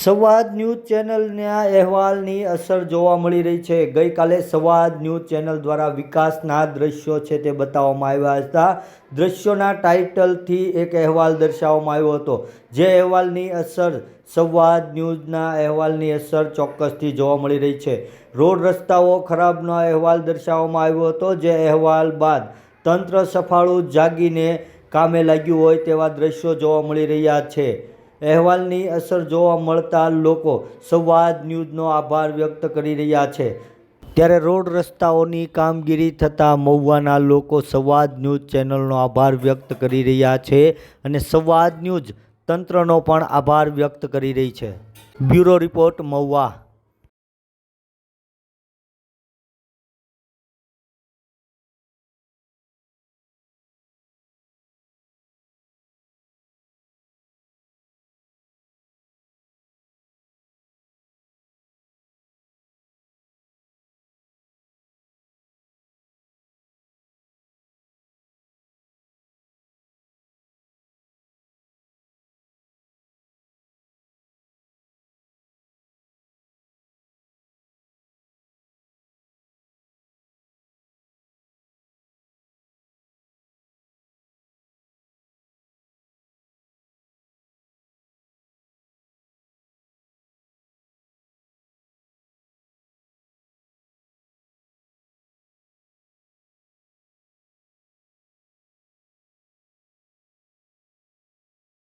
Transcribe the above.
સંવાદ ન્યૂઝ ચેનલના અહેવાલની અસર જોવા મળી રહી છે. ગઈકાલે સંવાદ ન્યૂઝ ચેનલ દ્વારા વિકાસના દ્રશ્યો છે તે બતાવવામાં આવ્યા હતા. દ્રશ્યોના ટાઇટલથી એક અહેવાલ દર્શાવવામાં આવ્યો હતો. જે અહેવાલની અસર સંવાદ ન્યૂઝના અહેવાલની અસર ચોક્કસથી જોવા મળી રહી છે. રોડ રસ્તાઓ ખરાબનો અહેવાલ દર્શાવવામાં આવ્યો હતો, જે અહેવાલ બાદ તંત્ર સફાળું જાગીને કામે લાગ્યું હોય તેવા દ્રશ્યો જોવા મળી રહ્યા છે. અહેવાલની અસર જોવા મળતા લોકો સંવાદ ન્યૂઝનો આભાર વ્યક્ત કરી રહ્યા છે. ત્યારે રોડ રસ્તાઓની કામગીરી થતાં મહુવાના લોકો સંવાદ ન્યૂઝ ચેનલનો આભાર વ્યક્ત કરી રહ્યા છે અને સંવાદ ન્યૂઝ તંત્રનો પણ આભાર વ્યક્ત કરી રહી છે. Bureau report Mahuva.